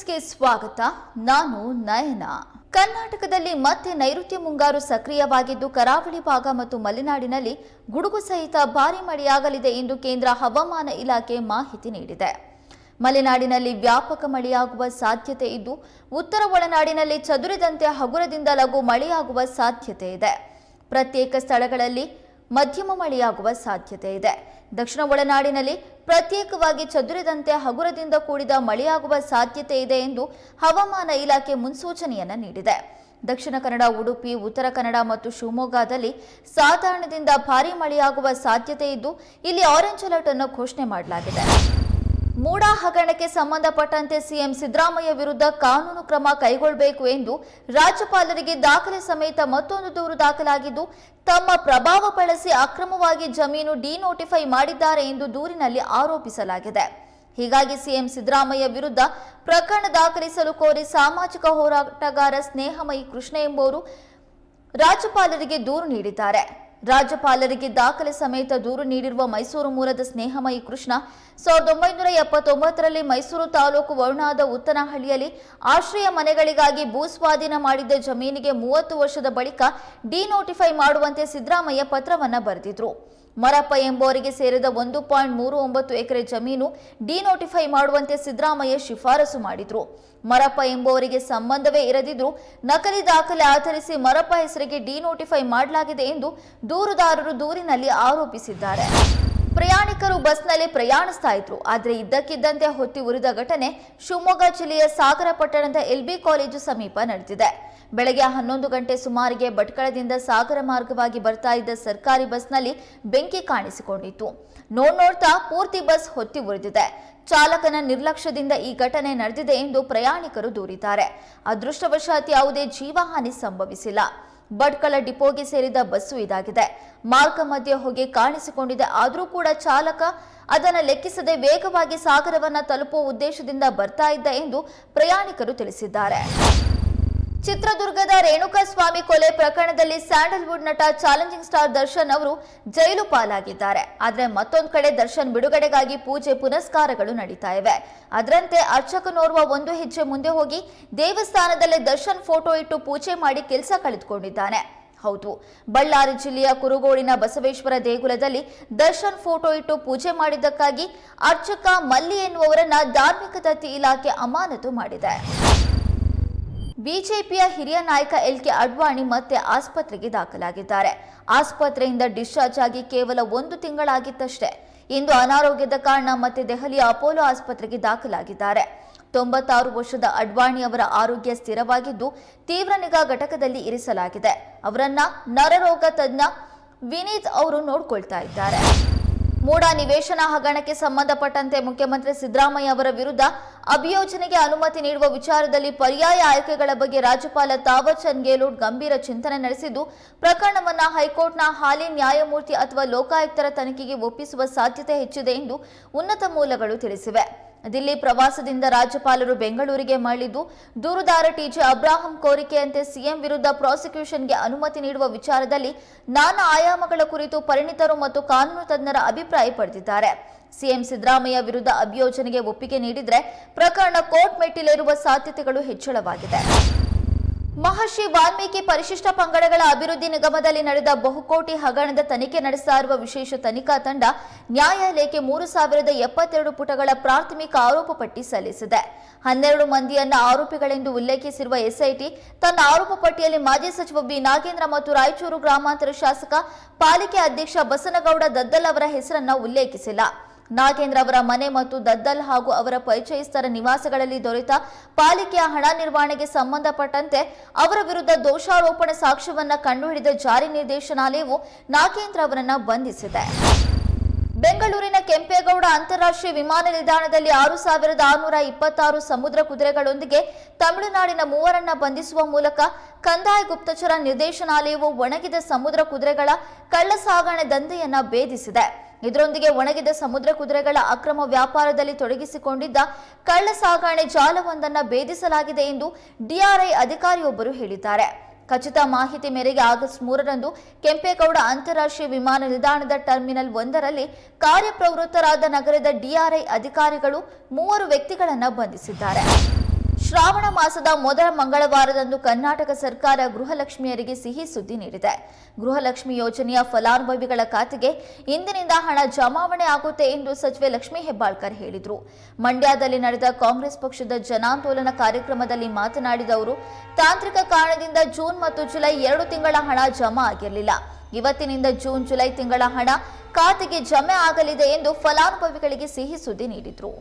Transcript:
ಸ್ವಾಗತ. ನಾನು ನಯನ. ಕರ್ನಾಟಕದಲ್ಲಿ ಮತ್ತೆ ನೈಋತ್ಯ ಮುಂಗಾರು ಸಕ್ರಿಯವಾಗಿದ್ದು, ಕರಾವಳಿ ಭಾಗ ಮತ್ತು ಮಲೆನಾಡಿನಲ್ಲಿ ಗುಡುಗು ಸಹಿತ ಭಾರಿ ಮಳೆಯಾಗಲಿದೆ ಎಂದು ಕೇಂದ್ರ ಹವಾಮಾನ ಇಲಾಖೆ ಮಾಹಿತಿ ನೀಡಿದೆ. ಮಲೆನಾಡಿನಲ್ಲಿ ವ್ಯಾಪಕ ಮಳೆಯಾಗುವ ಸಾಧ್ಯತೆ ಇದ್ದು, ಉತ್ತರ ಒಳನಾಡಿನಲ್ಲಿ ಚದುರಿದಂತೆ ಹಗುರದಿಂದ ಲಘು ಮಳೆಯಾಗುವ ಸಾಧ್ಯತೆ ಇದೆ. ಪ್ರತ್ಯೇಕ ಸ್ಥಳಗಳಲ್ಲಿ ಮಧ್ಯಮ ಮಳೆಯಾಗುವ ಸಾಧ್ಯತೆ ಇದೆ. ದಕ್ಷಿಣ ಒಳನಾಡಿನಲ್ಲಿ ಪ್ರತ್ಯೇಕವಾಗಿ ಚದುರಿದಂತೆ ಹಗುರದಿಂದ ಕೂಡಿದ ಮಳೆಯಾಗುವ ಸಾಧ್ಯತೆ ಇದೆ ಎಂದು ಹವಾಮಾನ ಇಲಾಖೆ ಮುನ್ಸೂಚನೆಯನ್ನು ನೀಡಿದೆ. ದಕ್ಷಿಣ ಕನ್ನಡ, ಉಡುಪಿ, ಉತ್ತರ ಕನ್ನಡ ಮತ್ತು ಶಿವಮೊಗ್ಗದಲ್ಲಿ ಸಾಧಾರಣದಿಂದ ಭಾರೀ ಮಳೆಯಾಗುವ ಸಾಧ್ಯತೆ ಇದ್ದು, ಇಲ್ಲಿ ಆರೆಂಜ್ ಅಲರ್ಟ್ ಅನ್ನು ಘೋಷಣೆ ಮಾಡಲಾಗಿದೆ. ಮೂಡಾ ಹಗರಣಕ್ಕೆ ಸಂಬಂಧಪಟ್ಟಂತೆ ಸಿಎಂ ಸಿದ್ದರಾಮಯ್ಯ ವಿರುದ್ಧ ಕಾನೂನು ಕ್ರಮ ಕೈಗೊಳ್ಳಬೇಕು ಎಂದು ರಾಜ್ಯಪಾಲರಿಗೆ ದಾಖಲೆ ಸಮೇತ ಮತ್ತೊಂದು ದೂರು ದಾಖಲಾಗಿದ್ದು, ತಮ್ಮ ಪ್ರಭಾವ ಬಳಸಿ ಅಕ್ರಮವಾಗಿ ಜಮೀನು ಡಿನೋಟಿಫೈ ಮಾಡಿದ್ದಾರೆ ಎಂದು ದೂರಿನಲ್ಲಿ ಆರೋಪಿಸಲಾಗಿದೆ. ಹೀಗಾಗಿ ಸಿಎಂ ಸಿದ್ದರಾಮಯ್ಯ ವಿರುದ್ಧ ಪ್ರಕರಣ ದಾಖಲಿಸಲು ಕೋರಿ ಸಾಮಾಜಿಕ ಹೋರಾಟಗಾರ ಸ್ನೇಹಮಯಿ ಕೃಷ್ಣ ಎಂಬುವರು ರಾಜ್ಯಪಾಲರಿಗೆ ದೂರು ನೀಡಿದ್ದಾರೆ. ರಾಜ್ಯಪಾಲರಿಗೆ ದಾಖಲೆ ಸಮೇತ ದೂರು ನೀಡಿರುವ ಮೈಸೂರು ಮೂಲದ ಸ್ನೇಹಮಯಿ ಕೃಷ್ಣ, ಸಾವಿರದ ಒಂಬೈನೂರ ಎಪ್ಪತ್ತೊಂಬತ್ತರಲ್ಲಿ ಮೈಸೂರು ತಾಲೂಕು ವರುಣಾದ ಉತ್ತನಹಳ್ಳಿಯಲ್ಲಿ ಆಶ್ರಯ ಮನೆಗಳಿಗಾಗಿ ಭೂಸ್ವಾಧೀನ ಮಾಡಿದ್ದ ಜಮೀನಿಗೆ ಮೂವತ್ತು ವರ್ಷದ ಬಳಿಕ ಡಿನೋಟಿಫೈ ಮಾಡುವಂತೆ ಸಿದ್ದರಾಮಯ್ಯ ಪತ್ರವನ್ನು ಬರೆದಿದ್ರು. ಮರಪ್ಪ ಎಂಬುವರಿಗೆ ಸೇರಿದ ಒಂದು ಪಾಯಿಂಟ್ ಮೂರು ಒಂಬತ್ತು ಎಕರೆ ಜಮೀನು ಡಿನೋಟಿಫೈ ಮಾಡುವಂತೆ ಸಿದ್ದರಾಮಯ್ಯ ಶಿಫಾರಸು ಮಾಡಿದ್ರು. ಮರಪ್ಪ ಎಂಬುವರಿಗೆ ಸಂಬಂಧವೇ ಇರದಿದ್ರು ನಕಲಿ ದಾಖಲೆ ಆಧರಿಸಿ ಮರಪ್ಪ ಹೆಸರಿಗೆ ಡಿನೋಟಿಫೈ ಮಾಡಲಾಗಿದೆ ಎಂದು ದೂರುದಾರರು ದೂರಿನಲ್ಲಿ ಆರೋಪಿಸಿದ್ದಾರೆ. ಪ್ರಯಾಣಿಕರು ಬಸ್ನಲ್ಲಿ ಪ್ರಯಾಣಿಸ್ತಾ ಇದ್ರು. ಆದರೆ ಇದ್ದಕ್ಕಿದ್ದಂತೆ ಹೊತ್ತಿ ಉರಿದ ಘಟನೆ ಶಿವಮೊಗ್ಗ ಜಿಲ್ಲೆಯ ಸಾಗರ ಪಟ್ಟಣದ ಎಲ್ಬಿ ಕಾಲೇಜು ಸಮೀಪ ನಡೆದಿದೆ. ಬೆಳಗ್ಗೆ ಹನ್ನೊಂದು ಗಂಟೆ ಸುಮಾರಿಗೆ ಭಟ್ಕಳದಿಂದ ಸಾಗರ ಮಾರ್ಗವಾಗಿ ಬರ್ತಾ ಇದ್ದ ಸರ್ಕಾರಿ ಬಸ್ನಲ್ಲಿ ಬೆಂಕಿ ಕಾಣಿಸಿಕೊಂಡಿತ್ತು. ನೋಡ್ ನೋಡ್ತಾ ಪೂರ್ತಿ ಬಸ್ ಹೊತ್ತಿ ಉರಿದಿದೆ. ಚಾಲಕನ ನಿರ್ಲಕ್ಷ್ಯದಿಂದ ಈ ಘಟನೆ ನಡೆದಿದೆ ಎಂದು ಪ್ರಯಾಣಿಕರು ದೂರಿದ್ದಾರೆ. ಅದೃಷ್ಟವಶಾತ್ ಯಾವುದೇ ಜೀವಹಾನಿ ಸಂಭವಿಸಿಲ್ಲ. ಭಟ್ಕಳ ಡಿಪೋಗೆ ಸೇರಿದ ಬಸ್ಸು ಇದಾಗಿದೆ. ಮಾರ್ಗ ಮಧ್ಯೆ ಹೊಗೆ ಕಾಣಿಸಿಕೊಂಡಿದೆ. ಆದರೂ ಕೂಡ ಚಾಲಕ ಅದನ್ನು ಲೆಕ್ಕಿಸದೆ ವೇಗವಾಗಿ ಸಾಗರವನ್ನು ತಲುಪುವ ಉದ್ದೇಶದಿಂದ ಬರ್ತಾ ಇದ್ದ ಎಂದು ಪ್ರಯಾಣಿಕರು ತಿಳಿಸಿದ್ದಾರೆ. ಚಿತ್ರದುರ್ಗದ ರೇಣುಕಾಸ್ವಾಮಿ ಕೊಲೆ ಪ್ರಕರಣದಲ್ಲಿ ಸ್ಯಾಂಡಲ್ವುಡ್ ನಟ ಚಾಲೆಂಜಿಂಗ್ ಸ್ಟಾರ್ ದರ್ಶನ್ ಅವರು ಜೈಲು ಪಾಲಾಗಿದ್ದಾರೆ. ಆದರೆ ಮತ್ತೊಂದು ಕಡೆ ದರ್ಶನ್ ಬಿಡುಗಡೆಗಾಗಿ ಪೂಜೆ ಪುನಸ್ಕಾರಗಳು ನಡೀತಾ ಇವೆ. ಅದರಂತೆ ಅರ್ಚಕನೋರ್ವ ಒಂದು ಹೆಜ್ಜೆ ಮುಂದೆ ಹೋಗಿ ದೇವಸ್ಥಾನದಲ್ಲೇ ದರ್ಶನ್ ಫೋಟೋ ಇಟ್ಟು ಪೂಜೆ ಮಾಡಿ ಕೆಲಸ ಕಳೆದುಕೊಂಡಿದ್ದಾನೆ. ಹೌದು, ಬಳ್ಳಾರಿ ಜಿಲ್ಲೆಯ ಕುರುಗೋಡಿನ ಬಸವೇಶ್ವರ ದೇಗುಲದಲ್ಲಿ ದರ್ಶನ್ ಫೋಟೋ ಇಟ್ಟು ಪೂಜೆ ಮಾಡಿದ್ದಕ್ಕಾಗಿ ಅರ್ಚಕ ಮಲ್ಲಿ ಎನ್ನುವರನ್ನ ಧಾರ್ಮಿಕ ದತ್ತಿ ಇಲಾಖೆ ಅಮಾನತು ಮಾಡಿದೆ. ಬಿಜೆಪಿಯ ಹಿರಿಯ ನಾಯಕ ಎಲ್ ಕೆ ಅಡ್ವಾಣಿ ಮತ್ತೆ ಆಸ್ಪತ್ರೆಗೆ ದಾಖಲಾಗಿದ್ದಾರೆ. ಆಸ್ಪತ್ರೆಯಿಂದ ಡಿಸ್ಚಾರ್ಜ್ ಆಗಿ ಕೇವಲ ಒಂದು ತಿಂಗಳಾಗಿತ್ತಷ್ಟೇ. ಇಂದು ಅನಾರೋಗ್ಯದ ಕಾರಣ ಮತ್ತೆ ದೆಹಲಿಯ ಅಪೋಲೋ ಆಸ್ಪತ್ರೆಗೆ ದಾಖಲಾಗಿದ್ದಾರೆ. ತೊಂಬತ್ತಾರು ವರ್ಷದ ಅಡ್ವಾಣಿ ಅವರ ಆರೋಗ್ಯ ಸ್ಥಿರವಾಗಿದ್ದು ತೀವ್ರ ನಿಗಾ ಘಟಕದಲ್ಲಿ ಇರಿಸಲಾಗಿದೆ. ಅವರನ್ನ ನರರೋಗ ತಜ್ಞ ವಿನೀತ್ ಅವರು ನೋಡ್ಕೊಳ್ತಾ ಇದ್ದಾರೆ. ಮೂಡಾ ನಿವೇಶನ ಹಗರಣಕ್ಕೆ ಸಂಬಂಧಪಟ್ಟಂತೆ ಮುಖ್ಯಮಂತ್ರಿ ಸಿದ್ದರಾಮಯ್ಯ ಅವರ ವಿರುದ್ಧ ಅಭಿಯೋಜನೆಗೆ ಅನುಮತಿ ನೀಡುವ ವಿಚಾರದಲ್ಲಿ ಪರ್ಯಾಯ ಆಯ್ಕೆಗಳ ಬಗ್ಗೆ ರಾಜ್ಯಪಾಲ ತಾವರ್ಚಂದ್ ಗೆಹ್ಲೋಟ್ ಗಂಭೀರ ಚಿಂತನೆ ನಡೆಸಿದ್ದು, ಪ್ರಕರಣವನ್ನು ಹೈಕೋರ್ಟ್ನ ಹಾಲಿ ನ್ಯಾಯಮೂರ್ತಿ ಅಥವಾ ಲೋಕಾಯುಕ್ತರ ತನಿಖೆಗೆ ಒಪ್ಪಿಸುವ ಸಾಧ್ಯತೆ ಹೆಚ್ಚಿದೆ ಎಂದು ಉನ್ನತ ಮೂಲಗಳು ತಿಳಿಸಿವೆ. ದಿಲ್ಲಿ ಪ್ರವಾಸದಿಂದ ರಾಜ್ಯಪಾಲರು ಬೆಂಗಳೂರಿಗೆ ಮರಳಿದ್ದು ದೂರುದಾರ ಟಿಜೆ ಅಬ್ರಾಹಂ ಕೋರಿಕೆಯಂತೆ ಸಿಎಂ ವಿರುದ್ಧ ಪ್ರಾಸಿಕ್ಯೂಷನ್ಗೆ ಅನುಮತಿ ನೀಡುವ ವಿಚಾರದಲ್ಲಿ ನಾನಾ ಆಯಾಮಗಳ ಕುರಿತು ಪರಿಣಿತರು ಮತ್ತು ಕಾನೂನು ತಜ್ಞರ ಅಭಿಪ್ರಾಯ ಪಡೆದಿದ್ದಾರೆ. ಸಿಎಂ ಸಿದ್ದರಾಮಯ್ಯ ವಿರುದ್ಧ ಅಭಿಯೋಜನೆಗೆ ಒಪ್ಪಿಗೆ ನೀಡಿದರೆ ಪ್ರಕರಣ ಕೋರ್ಟ್ ಮೆಟ್ಟಿಲೇರುವ ಸಾಧ್ಯತೆಗಳು ಹೆಚ್ಚಳವಾಗಿದೆ. ಮಹರ್ಷಿ ವಾಲ್ಮೀಕಿ ಪರಿಶಿಷ್ಟ ಪಂಗಡಗಳ ಅಭಿವೃದ್ಧಿ ನಿಗಮದಲ್ಲಿ ನಡೆದ ಬಹುಕೋಟಿ ಹಗರಣದ ತನಿಖೆ ನಡೆಸ್ತಾ ಇರುವ ವಿಶೇಷ ತನಿಖಾ ತಂಡ ನ್ಯಾಯಾಲಯಕ್ಕೆ ಮೂರು ಸಾವಿರದ ಎಪ್ಪತ್ತೆರಡು ಪುಟಗಳ ಪ್ರಾಥಮಿಕ ಆರೋಪ ಪಟ್ಟಿ ಸಲ್ಲಿಸಿದೆ. ಹನ್ನೆರಡು ಮಂದಿಯನ್ನ ಆರೋಪಿಗಳೆಂದು ಉಲ್ಲೇಖಿಸಿರುವ ಎಸ್ಐಟಿ ತನ್ನ ಆರೋಪ ಪಟ್ಟಿಯಲ್ಲಿ ಮಾಜಿ ಸಚಿವ ಬಿ. ನಾಗೇಂದ್ರ ಮತ್ತು ರಾಯಚೂರು ಗ್ರಾಮಾಂತರ ಶಾಸಕ ಪಾಲಿಕೆ ಅಧ್ಯಕ್ಷ ಬಸನಗೌಡ ದದ್ದಲ್ ಅವರ ಹೆಸರನ್ನು ಉಲ್ಲೇಖಿಸಿಲ್ಲ. ನಾಗೇಂದ್ರ ಅವರ ಮನೆ ಮತ್ತು ದದ್ದಲ್ ಹಾಗೂ ಅವರ ಪರಿಚಯಸ್ಥರ ನಿವಾಸಗಳಲ್ಲಿ ದೊರೆತ ಪಾಲಿಕೆಯ ಹಣ ನಿರ್ವಹಣೆಗೆ ಸಂಬಂಧಪಟ್ಟಂತೆ ಅವರ ವಿರುದ್ಧ ದೋಷಾರೋಪಣೆ ಸಾಕ್ಷ್ಯವನ್ನು ಕಂಡುಹಿಡಿದ ಜಾರಿ ನಿರ್ದೇಶನಾಲಯವು ನಾಗೇಂದ್ರ ಅವರನ್ನು ಬಂಧಿಸಿದೆ. ಬೆಂಗಳೂರಿನ ಕೆಂಪೇಗೌಡ ಅಂತಾರಾಷ್ಟ್ರೀಯ ವಿಮಾನ ನಿಲ್ದಾಣದಲ್ಲಿ ಆರು ಸಾವಿರದ ಆರುನೂರ ಇಪ್ಪತ್ತಾರು ಸಮುದ್ರ ಕುದುರೆಗಳೊಂದಿಗೆ ತಮಿಳುನಾಡಿನ ಮೂವರನ್ನ ಬಂಧಿಸುವ ಮೂಲಕ ಕಂದಾಯ ಗುಪ್ತಚರ ನಿರ್ದೇಶನಾಲಯವು ಒಣಗಿದ ಸಮುದ್ರ ಕುದುರೆಗಳ ಕಳ್ಳಸಾಗಣೆ ದಂಧೆಯನ್ನ ಭೇದಿಸಿದೆ. ಇದರೊಂದಿಗೆ ಒಣಗಿದ ಸಮುದ್ರ ಕುದುರೆಗಳ ಅಕ್ರಮ ವ್ಯಾಪಾರದಲ್ಲಿ ತೊಡಗಿಸಿಕೊಂಡಿದ್ದ ಕಳ್ಳ ಸಾಗಣೆ ಜಾಲವೊಂದನ್ನು ಭೇದಿಸಲಾಗಿದೆ ಎಂದು ಡಿಆರ್ಐ ಅಧಿಕಾರಿಯೊಬ್ಬರು ಹೇಳಿದ್ದಾರೆ. ಖಚಿತ ಮಾಹಿತಿ ಮೇರೆಗೆ ಆಗಸ್ಟ್ ಮೂರರಂದು ಕೆಂಪೇಗೌಡ ಅಂತಾರಾಷ್ಟ್ರೀಯ ವಿಮಾನ ನಿಲ್ದಾಣದ ಟರ್ಮಿನಲ್ ಒಂದರಲ್ಲಿ ಕಾರ್ಯಪ್ರವೃತ್ತರಾದ ನಗರದ ಡಿಆರ್ಐ ಅಧಿಕಾರಿಗಳು ಮೂವರು ವ್ಯಕ್ತಿಗಳನ್ನು ಬಂಧಿಸಿದ್ದಾರೆ. ಶ್ರಾವಣ ಮಾಸದ ಮೊದಲ ಮಂಗಳವಾರದಂದು ಕರ್ನಾಟಕ ಸರ್ಕಾರ ಗೃಹಲಕ್ಷ್ಮಿಯರಿಗೆ ಸಿಹಿ ಸುದ್ದಿ ನೀಡಿದೆ. ಗೃಹಲಕ್ಷ್ಮಿ ಯೋಜನೆಯ ಫಲಾನುಭವಿಗಳ ಖಾತೆಗೆ ಇಂದಿನಿಂದ ಹಣ ಜಮಾವಣೆ ಆಗುತ್ತೆ ಎಂದು ಸಚಿವೆ ಲಕ್ಷ್ಮಿ ಹೆಬ್ಬಾಳ್ಕರ್ ಹೇಳಿದರು. ಮಂಡ್ಯದಲ್ಲಿ ನಡೆದ ಕಾಂಗ್ರೆಸ್ ಪಕ್ಷದ ಜನಾಂದೋಲನ ಕಾರ್ಯಕ್ರಮದಲ್ಲಿ ಮಾತನಾಡಿದ ಅವರು, ತಾಂತ್ರಿಕ ಕಾರಣದಿಂದ ಜೂನ್ ಮತ್ತು ಜುಲೈ ಎರಡು ತಿಂಗಳ ಹಣ ಜಮಾ ಆಗಿರಲಿಲ್ಲ. ಇವತ್ತಿನಿಂದ ಜೂನ್, ಜುಲೈ ತಿಂಗಳ ಹಣ ಖಾತೆಗೆ ಜಮೆ ಆಗಲಿದೆ ಎಂದು ಫಲಾನುಭವಿಗಳಿಗೆ ಸಿಹಿ ಸುದ್ದಿ ನೀಡಿದರು.